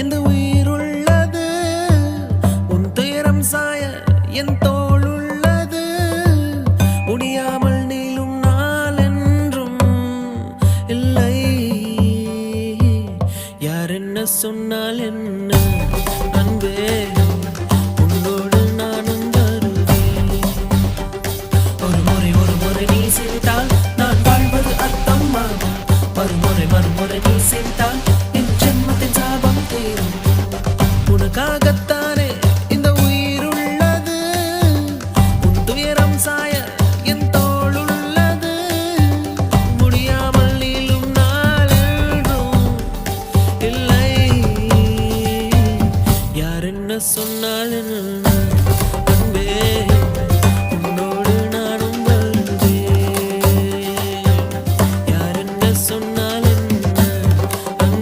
இந்த உயிருள்ளது. உன் துயரம் சாய என் தோல் உள்ளது முடியாமல் நீளும் நாள் என்றும் இல்லை. யார் என்ன சொன்னால் என்ன? அன்பே உன்னோடு நானும் வருவேன். ஒரு முறை ஒரு முறை நீ சேர்த்தால் நான் வாழ்வது அர்த்தமாகும் மறுமுறை மறுமுறை நீ சேர்த்தால் உனக்காகத்தானே இந்த உயிர் உள்ளது உன் துயரம் சாய என் தோல் உள்ளது முடியாமல் நீளும் நாளும் இல்லை. யார் என்ன சொன்னால் என்ன